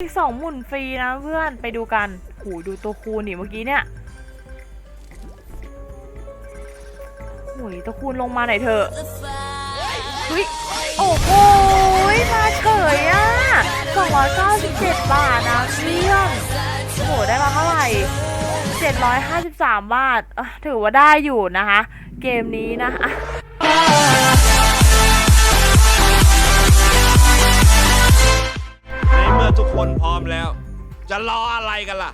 อีกสองหมุนฟรีนะเพื่อนไปดูกันหูดูตัวคูณนี่เมื่อกี้เนี่ยหุยตัวคูณลงมาหน่อยเถอะเฮ้ยโอ้โหมาเฉยอะ297บเจ็ดบาทนะเพื่อนโหได้มาเท่าไหร่753บสาทอะถือว่าได้อยู่นะคะ เกมนี้นะ คนพร้อมแล้ว จะรออะไรกันล่ะ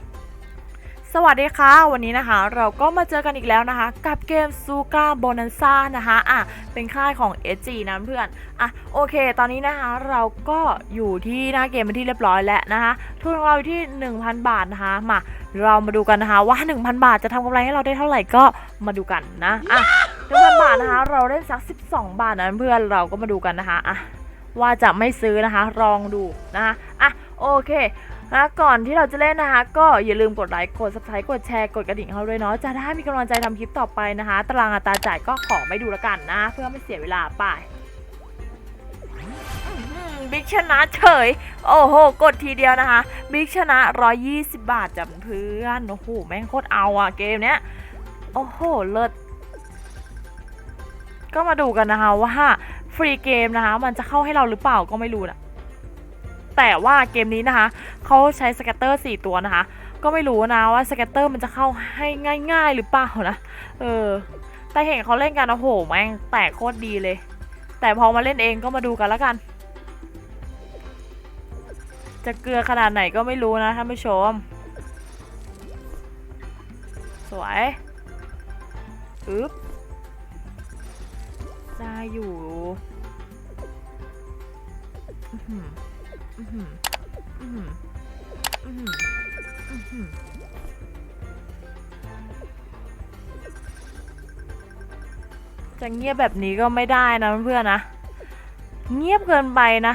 สวัสดีค่ะ วันนี้นะคะ เราก็มาเจอกันอีกแล้วนะคะ กับเกมซูก a าโบนันซ่านะคะอะเป็นค่ายของ SG นะเพื่อนอะโอเค ตอนนี้นะคะเราก็อยู่ที่หน้าเกมเป็นที่เรียบร้อยแล้วนะคะทุนของเราอยู่ที่ 1,000 บาทนะคะมาเรามาดูกันนะคะว่า 1,000 บาทจะทำกำไรให้เราได้เท่าไหร่ก็มาดูกันนะอะ1,000บาทนะคะ เราได้สัก 12 บาทนะเพื่อนเราก็มาดูกันนะคะอะว่าจะไม่ซื้อนะคะลองดูนะคะอะ โอเคนะก่อนที่เราจะเล่นนะคะ ก็อย่าลืมกดไลค์กด subscribe กดแชร์กดกระดิ่งเราด้วยเนาะจะได้มีกำลังใจทำคลิปต่อไปนะคะ ตารางอัตราจ่ายก็ขอไม่ดูแล้วกันนะ เพื่อไม่เสียเวลาไปบิ๊กชนะเฉย โอ้โห กดทีเดียวนะคะ บิ๊กชนะ 120 บาทจับเพื่อน โอ้โห แม่งโคตรเอาอะเกมเนี้ย โอ้โห เลิศ ก็มาดูกันนะคะว่าฟรีเกมนะคะ มันจะเข้าให้เราหรือเปล่าก็ไม่รู้นะ แต่ว่าเกมนี้นะคะเขาใช้สแกตเตอร์ 4 ตัวนะคะ ก็ไม่รู้นะว่าสแกตเตอร์มันจะเข้าให้ง่าย ๆ หรือเปล่านะ เออ แต่เห็นเขาเล่นกันโอ้โหแม่งแตกโคตรดีเลย แต่พอมาเล่นเองก็มาดูกันแล้วกัน จะเกลือขนาดไหนก็ไม่รู้นะท่านผู้ชม สวยอึ๊บได้อยู่ จะเงียบแบบนี้ก็ไม่ได้นะเพื่อนๆนะ เงียบเกินไปนะ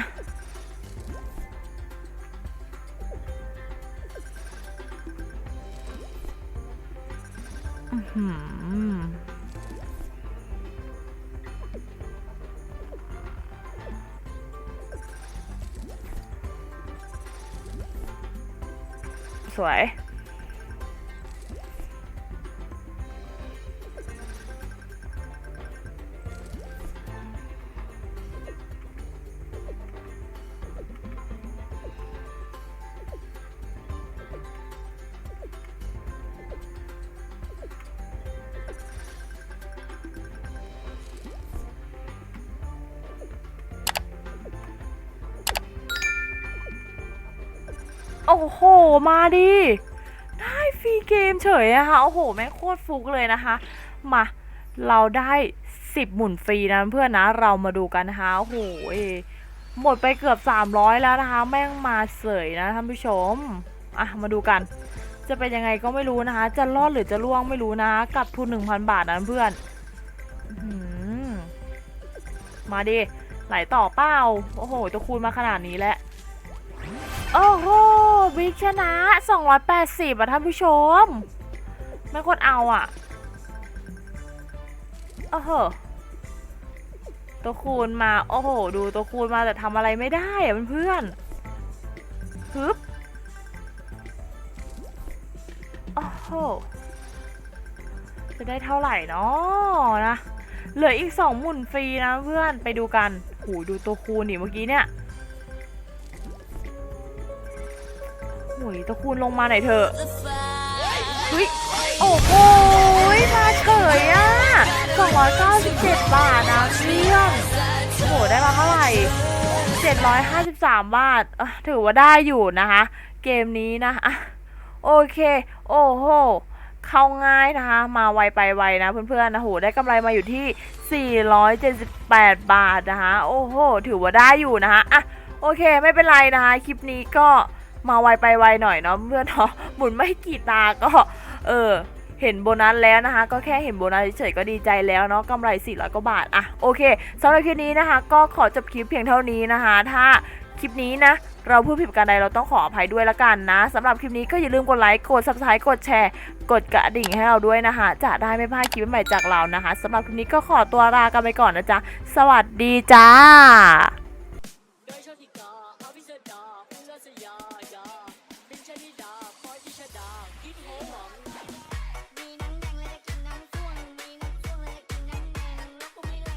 อื้อ สวย โอ้โห มาดิได้ฟรีเกมเฉยอะคะโอ้โห แม่งโคตรฟุกเลยนะคะ มาเราได้10หมุนฟรีนะเพื่อนนะ เรามาดูกันนะคะโอ้โหหมดไปเกือบ 300 แล้วนะคะ แม่งมาเสยนะท่านผู้ชม อะ มาดูกัน จะเป็นยังไงก็ไม่รู้นะคะ จะรอดหรือจะล่วงไม่รู้นะ กับทุน 1,000 บาทนะเพื่อนมาดิ ไหลต่อเป้า โอ้โห จะคูณมาขนาดนี้แล้ว โอ้โห บิ๊กชนะ 280อะท่านผู้ชม ไม่คนเอาอะโอ้โหตัวคูณมา โอ้โห ดูตัวคูณมาแต่ทำอะไรไม่ได้อะเพื่อนฮึบโอ้โห จะได้เท่าไหร่เนาะนะ เหลืออีกสองหมุนฟรีนะเพื่อนไปดูกันหูดูตัวคูณนี่เมื่อกี้เนี่ย หุยตะคูณลงมาหน่อยเถอะเฮ้ยโอ้โหมาเฉยอะ297 บาทนะเพื่อนโหได้มาเท่าไหร่753 บาทอะถือว่าได้อยู่นะคะ เกมนี้นะอะโอเค โอ้โหเข้าง่ายนะคะ มาไวไปไวนะเพื่อนๆนะโหได้กำไรมาอยู่ที่ 478 บาทนะคะ โอ้โห ถือว่าได้อยู่นะคะอะโอเค ไม่เป็นไรนะคะ คลิปนี้ก็ มาไวไปไวหน่อยเนาะเพื่อนเนาะหมุนไม่กี่ตาก็ เออ เห็นโบนัสแล้วนะคะ ก็แค่เห็นโบนัสเฉยๆก็ดีใจแล้วเนาะกำไร400กว่าบาทอะโอเคสำหรับคลิปนี้นะคะ ก็ขอจบคลิปเพียงเท่านี้นะคะ ถ้าคลิปนี้นะเราพูดผิดการใดเราต้องขออภัยด้วยละกันนะสำหรับคลิปนี้ก็อย่าลืมกดไลค์กด subscribe กดแชร์ กดกระดิ่งให้เราด้วยนะคะ จะได้ไม่พลาดคลิปใหม่จากเรานะคะสำหรับคลิปนี้ก็ขอตัวลากันไปก่อนนะจ๊ะ สวัสดีจ้า